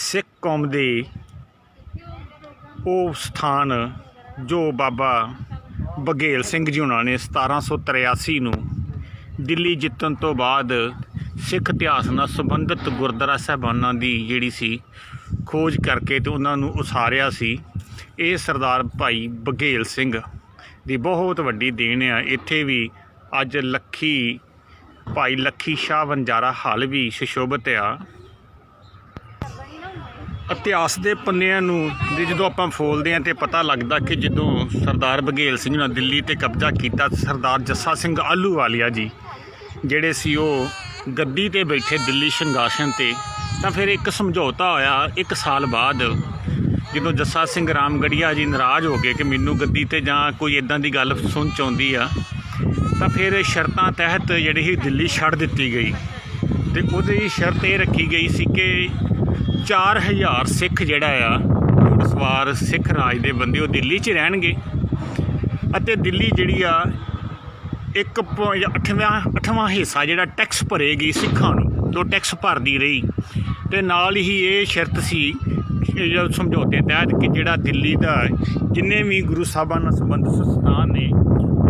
ਸਿੱਖ ਕੌਮ ਦੇ ਉਹ ਸਥਾਨ ਜੋ ਬਾਬਾ ਬਘੇਲ ਸਿੰਘ ਜੀ ਉਹਨਾਂ ਨੇ 1783 ਨੂੰ ਦਿੱਲੀ ਜਿੱਤਣ ਤੋਂ ਬਾਅਦ ਸਿੱਖ ਇਤਿਹਾਸ ਨਾਲ ਸੰਬੰਧਿਤ ਗੁਰਦੁਆਰਾ ਸਾਹਿਬਾਨਾਂ ਦੀ ਜਿਹੜੀ ਸੀ ਖੋਜ ਕਰਕੇ ਤੇ ਉਹਨਾਂ ਨੂੰ ਉਸਾਰਿਆ ਸੀ। ਇਹ ਸਰਦਾਰ ਭਾਈ ਬਘੇਲ ਸਿੰਘ ਦੀ ਬਹੁਤ ਵੱਡੀ ਦੇਣ ਆ। ਇੱਥੇ ਵੀ ਅੱਜ ਲੱਖੀ, ਭਾਈ ਲੱਖੀ ਸ਼ਾਹ ਵੰਜਾਰਾ ਹਾਲ ਵੀ ਸੁਸ਼ੋਭਿਤ ਆ। ਇਤਿਹਾਸ ਦੇ ਪੰਨਿਆਂ ਨੂੰ ਦੇ ਜਦੋਂ ਆਪਾਂ ਫੋਲਦੇ ਹਾਂ ਤੇ ਪਤਾ ਲੱਗਦਾ ਕਿ ਜਦੋਂ ਸਰਦਾਰ ਬਘੇਲ ਸਿੰਘ ਨੇ ਦਿੱਲੀ ਤੇ ਕਬਜ਼ਾ ਕੀਤਾ ਸਰਦਾਰ ਜੱਸਾ ਸਿੰਘ ਆਲੂਵਾਲੀਆ ਜੀ, ਜਿਹੜੇ ਸੀ ਉਹ ਗੱਦੀ ਤੇ ਬੈਠੇ ਦਿੱਲੀ ਸ਼ਿੰਗਾਸਨ ਤੇ, ਤਾਂ ਫਿਰ ਇੱਕ ਸਮਝੌਤਾ ਹੋਇਆ ਇੱਕ ਸਾਲ ਬਾਅਦ ਜਦੋਂ ਜੱਸਾ ਸਿੰਘ ਰਾਮਗੜੀਆ ਜੀ ਨਾਰਾਜ਼ ਹੋ ਗਏ ਕਿ ਮੈਨੂੰ ਗੱਦੀ ਤੇ ਜਾਂ ਕੋਈ ਇਦਾਂ ਦੀ ਗੱਲ ਸੁਣ ਚ ਆਉਂਦੀ ਆ, ਤਾਂ ਫਿਰ ਸ਼ਰਤਾਂ ਤਹਿਤ ਜਿਹੜੀ ਸੀ ਦਿੱਲੀ ਛੱਡ ਦਿੱਤੀ ਗਈ। ਤੇ ਉਹਦੀ ਸ਼ਰਤ ਇਹ ਰੱਖੀ ਗਈ ਸੀ ਕਿ 4000 ਸਿੱਖ ਜਿਹੜਾ ਆ, ਘੋੜਸਵਾਰ ਸਿੱਖ ਰਾਜ ਦੇ ਬੰਦੇ ਉਹ ਦਿੱਲੀ 'ਚ ਰਹਿਣਗੇ। ਅਤੇ ਦਿੱਲੀ ਜਿਹੜੀ ਆ, ਇੱਕ 8ਵਾਂ 8ਵਾਂ ਹਿੱਸਾ ਜਿਹੜਾ ਟੈਕਸ ਭਰੇਗੀ ਸਿੱਖਾਂ ਨੂੰ ਤੋਂ ਟੈਕਸ ਭਰਦੀ ਰਹੀ। ਤੇ ਨਾਲ ਹੀ ਇਹ ਸ਼ਰਤ ਸੀ ਜੋ ਸਮਝੌਤੇ ਤਹਿਤ ਕਿ ਜਿਹੜਾ ਦਿੱਲੀ ਦਾ ਜਿੰਨੇ ਵੀ ਗੁਰੂ ਸਾਹਿਬਾਨ ਨਾਲ ਸੰਬੰਧਿਤ ਸਥਾਨ ਨੇ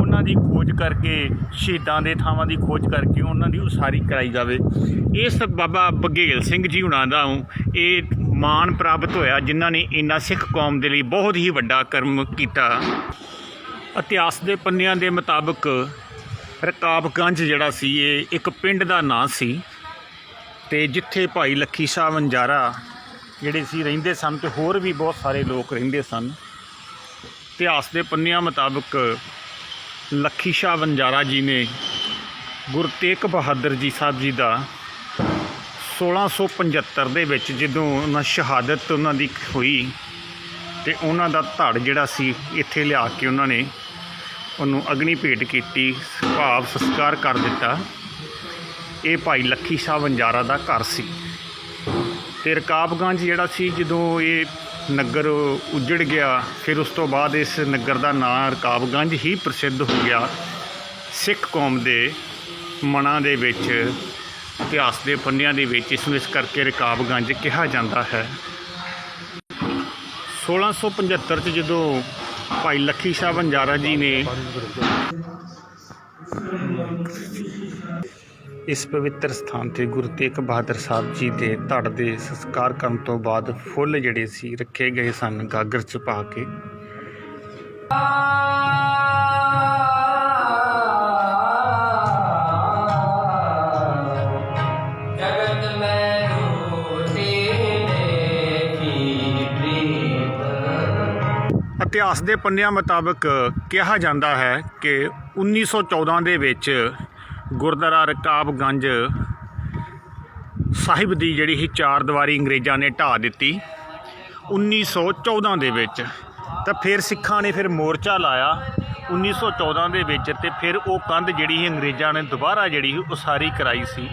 ਉਹਨਾਂ ਦੀ ਖੋਜ ਕਰਕੇ, ਸ਼ਹੀਦਾਂ ਦੇ ਥਾਵਾਂ ਦੀ ਖੋਜ ਕਰਕੇ ਉਹਨਾਂ ਦੀ ਉਸਾਰੀ ਕਰਾਈ ਜਾਵੇ। ਇਸ ਬਾਬਾ ਬਘੇਲ ਸਿੰਘ ਜੀ ਹੁਣਾਂ ਦਾ ਇਹ ਮਾਣ ਪ੍ਰਾਪਤ ਹੋਇਆ, ਜਿਨ੍ਹਾਂ ਨੇ ਇਹਨਾਂ ਸਿੱਖ ਕੌਮ ਦੇ ਲਈ ਬਹੁਤ ਹੀ ਵੱਡਾ ਕਰਮ ਕੀਤਾ। ਇਤਿਹਾਸ ਦੇ ਪੰਨਿਆਂ ਦੇ ਮੁਤਾਬਕ ਰਕਾਬਗੰਜ ਜਿਹੜਾ ਸੀ, ਇਹ ਇੱਕ ਪਿੰਡ ਦਾ ਨਾਂ ਸੀ। ਤੇ ਜਿੱਥੇ ਭਾਈ ਲੱਖੀ ਸ਼ਾਹ ਵੰਜਾਰਾ ਜਿਹੜੇ ਸੀ, ਰਹਿੰਦੇ ਸਨ ਤੇ ਹੋਰ ਵੀ ਬਹੁਤ ਸਾਰੇ ਲੋਕ ਰਹਿੰਦੇ ਸਨ। ਇਤਿਹਾਸ ਦੇ ਪੰਨਿਆਂ ਮੁਤਾਬਕ ਲੱਖੀ ਸ਼ਾਹ ਵੰਜਾਰਾ ਜੀ ਨੇ ਗੁਰੂ ਤੇਗ ਬਹਾਦਰ ਜੀ ਸਾਹਿਬ ਜੀ ਦਾ 1675 ਦੇ ਵਿੱਚ ਜਦੋਂ ਉਹਨਾਂ ਸ਼ਹਾਦਤ ਉਹਨਾਂ ਦੀ ਹੋਈ ਤੇ ਉਹਨਾਂ ਦਾ ਧੜ ਜਿਹੜਾ ਸੀ ਇੱਥੇ ਲਿਆ ਕੇ ਉਹਨਾਂ ਨੇ ਉਹਨੂੰ ਅਗਨੀ ਭੇਟ ਕੀਤੀ, ਭਾਵ ਸੰਸਕਾਰ ਕਰ ਦਿੱਤਾ। ਇਹ ਭਾਈ ਲੱਖੀ ਸ਼ਾਹ ਵੰਜਾਰਾ ਦਾ ਘਰ ਸੀ। ਤੇ ਰਕਾਬਗੰਜ ਜਿਹੜਾ ਸੀ ਜਦੋਂ ਇਹ ਨਗਰ ਉੱਜੜ ਗਿਆ, ਫਿਰ ਉਸ ਤੋਂ ਬਾਅਦ ਇਸ ਨਗਰ ਦਾ ਨਾਂ ਰਕਾਬਗੰਜ ਹੀ ਪ੍ਰਸਿੱਧ ਹੋ ਗਿਆ। ਸਿੱਖ ਕੌਮ ਦੇ ਮਨਾਂ ਦੇ ਵਿੱਚ, ਇਤਿਹਾਸ ਦੇ ਪੰਨਿਆਂ ਦੇ ਵਿੱਚ ਇਸ ਨੂੰ ਇਸ ਕਰਕੇ ਰਕਾਬਗੰਜ ਕਿਹਾ ਜਾਂਦਾ ਹੈ। 1675 ਚ ਜਦੋਂ ਭਾਈ ਲੱਖੀ ਸ਼ਾਹ ਵੰਜਾਰਾ ਜੀ ਨੇ ਇਸ ਪਵਿੱਤਰ ਸਥਾਨ ਤੇ ਗੁਰੂ ਤੇਗ ਬਹਾਦਰ ਸਾਹਿਬ ਜੀ ਦੇ ਧੜ ਦੇ ਸੰਸਕਾਰ ਕਰਨ ਤੋਂ ਬਾਅਦ ਫੁੱਲ ਜਿਹੜੇ ਸੀ ਰੱਖੇ ਗਏ ਸਨ ਗਾਗਰ ਚ ਪਾ ਕੇ। ਇਤਿਹਾਸ ਦੇ ਪੰਨਿਆਂ ਮੁਤਾਬਕ ਕਿਹਾ ਜਾਂਦਾ ਹੈ ਕਿ 1914 ਦੇ ਵਿੱਚ ਗੁਰਦੁਆਰਾ ਰਕਾਬਗੰਜ ਸਾਹਿਬ ਦੀ ਜਿਹੜੀ ਸੀ ਚਾਰ ਦੀਵਾਰੀ ਅੰਗਰੇਜ਼ਾਂ ਨੇ ਢਾਹ ਦਿੱਤੀ 1914 ਦੇ ਵਿੱਚ। ਤਾਂ ਫਿਰ ਸਿੱਖਾਂ ਨੇ ਫਿਰ ਮੋਰਚਾ ਲਾਇਆ 1914 ਦੇ ਵਿੱਚ ਤੇ ਫਿਰ ਉਹ ਕੰਧ ਜਿਹੜੀ ਸੀ ਅੰਗਰੇਜ਼ਾਂ ਨੇ ਦੁਬਾਰਾ ਜਿਹੜੀ ਸੀ ਉਸਾਰੀ ਕਰਾਈ ਸੀ।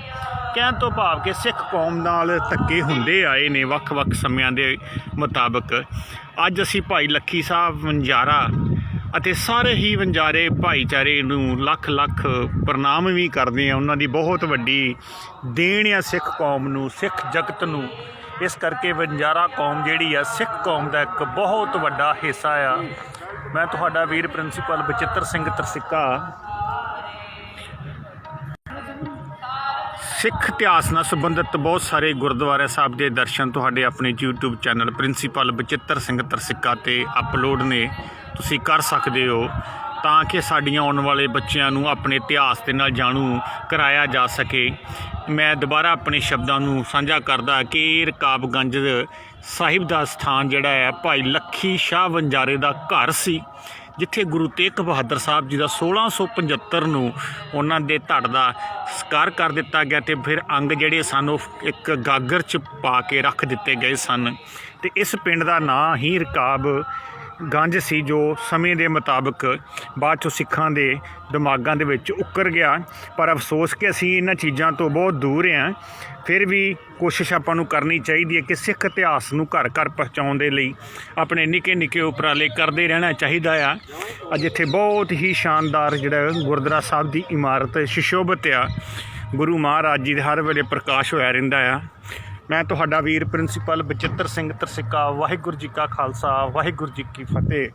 ਕਹਿਣ ਤੋਂ ਭਾਵ ਕਿ ਸਿੱਖ ਕੌਮ ਨਾਲ ਧੱਕੇ ਹੁੰਦੇ ਆਏ ਨੇ ਵੱਖ-ਵੱਖ ਸਮਿਆਂ ਦੇ ਮੁਤਾਬਕ। ਅੱਜ ਅਸੀਂ ਭਾਈ ਲੱਖੀ ਸਾਹਿਬ ਵੰਜਾਰਾ ਅਤੇ ਸਾਰੇ ਹੀ ਵੰਜਾਰੇ ਭਾਈਚਾਰੇ ਨੂੰ ਲੱਖ ਲੱਖ ਪ੍ਰਣਾਮ ਵੀ ਕਰਦੇ ਆ। ਉਹਨਾਂ ਦੀ ਬਹੁਤ ਵੱਡੀ ਦੇਣ ਆ ਸਿੱਖ ਕੌਮ ਨੂੰ, ਸਿੱਖ ਜਗਤ ਨੂੰ। ਇਸ ਕਰਕੇ ਵੰਜਾਰਾ ਕੌਮ ਜਿਹੜੀ ਆ, ਸਿੱਖ ਕੌਮ ਦਾ ਇੱਕ ਬਹੁਤ ਵੱਡਾ ਹਿੱਸਾ ਆ। ਮੈਂ ਤੁਹਾਡਾ ਵੀਰ ਪ੍ਰਿੰਸੀਪਲ ਬਚਿੱਤਰ ਸਿੰਘ ਤਰਸਿੱਕਾ। ਸਿੱਖ ਇਤਿਹਾਸ ਨਾਲ ਸੰਬੰਧਿਤ ਬਹੁਤ ਸਾਰੇ ਗੁਰਦੁਆਰਾ ਸਾਹਿਬ ਦੇ ਦਰਸ਼ਨ ਤੁਹਾਡੇ ਆਪਣੇ YouTube channel principal Bachittar Singh Tarsikka ਤੇ ਅਪਲੋਡ ਨੇ। ਤੁਸੀਂ ਕਰ ਸਕਦੇ ਹੋ ਤਾਂ ਕਿ ਸਾਡੀਆਂ ਆਉਣ ਵਾਲੇ ਬੱਚਿਆਂ ਨੂੰ ਆਪਣੇ ਇਤਿਹਾਸ ਦੇ ਨਾਲ ਜਾਣੂ ਕਰਾਇਆ ਜਾ ਸਕੇ। ਮੈਂ ਦੁਬਾਰਾ ਆਪਣੇ ਸ਼ਬਦਾਂ ਨੂੰ ਸਾਂਝਾ ਕਰਦਾ ਕਿ ਇਹ ਰਕਾਬਗੰਜ ਸਾਹਿਬ ਦਾ ਸਥਾਨ ਜਿਹੜਾ ਹੈ, ਭਾਈ ਲੱਖੀ ਸ਼ਾਹ ਵੰਜਾਰੇ ਦਾ ਘਰ ਸੀ, ਜਿੱਥੇ ਗੁਰੂ ਤੇਗ ਬਹਾਦਰ ਸਾਹਿਬ ਜੀ ਦਾ 1675 ਨੂੰ ਉਹਨਾਂ ਦੇ ਧੜ ਦਾ ਸਕਾਰ ਕਰ ਦਿੱਤਾ ਗਿਆ ਤੇ ਫਿਰ ਅੰਗ ਜਿਹੜੇ ਸਨ, ਉਹ ਇੱਕ ਗਾਗਰ ਚ ਪਾ ਕੇ ਰੱਖ ਦਿੱਤੇ ਗਏ ਸਨ। ਤੇ ਇਸ ਪਿੰਡ ਦਾ ਨਾਂ ਹੀ ਰਕਾਬ ਗੰਜ ਸੀ ਜੋ ਸਮੇਂ ਦੇ ਮੁਤਾਬਕ ਬਾਅਦ ਚੋਂ ਸਿੱਖਾਂ ਦੇ ਦਿਮਾਗਾਂ ਦੇ ਵਿੱਚ ਉੱਕਰ ਗਿਆ। ਪਰ ਅਫਸੋਸ ਕਿ ਅਸੀਂ ਇਹਨਾਂ ਚੀਜ਼ਾਂ ਤੋਂ ਬਹੁਤ ਦੂਰ ਹਾਂ। ਫਿਰ ਵੀ ਕੋਸ਼ਿਸ਼ ਆਪਾਂ ਨੂੰ ਕਰਨੀ ਚਾਹੀਦੀ ਹੈ ਕਿ ਸਿੱਖ ਇਤਿਹਾਸ ਨੂੰ ਘਰ ਘਰ ਪਹੁੰਚਾਉਣ ਦੇ ਲਈ ਆਪਣੇ ਨਿੱਕੇ ਨਿੱਕੇ ਉਪਰਾਲੇ ਕਰਦੇ ਰਹਿਣਾ ਚਾਹੀਦਾ ਆ। ਅੱਜ ਇੱਥੇ ਬਹੁਤ ਹੀ ਸ਼ਾਨਦਾਰ ਜਿਹੜਾ ਗੁਰਦੁਆਰਾ ਸਾਹਿਬ ਦੀ ਇਮਾਰਤ ਸ਼ਿਸ਼ੋਭਤ ਆ। ਗੁਰੂ ਮਹਾਰਾਜ ਜੀ ਦੇ ਹਰ ਵੇਲੇ ਪ੍ਰਕਾਸ਼ ਹੋਇਆ ਰਹਿੰਦਾ ਆ। ਮੈਂ ਤੁਹਾਡਾ ਵੀਰ ਪ੍ਰਿੰਸੀਪਲ ਬਚਿੱਤਰ ਸਿੰਘ ਤਰਸਿੱਕਾ, ਵਾਹਿਗੁਰੂ ਜੀ ਕਾ ਖਾਲਸਾ, ਵਾਹਿਗੁਰੂ ਜੀ ਕੀ ਫਤਿਹ।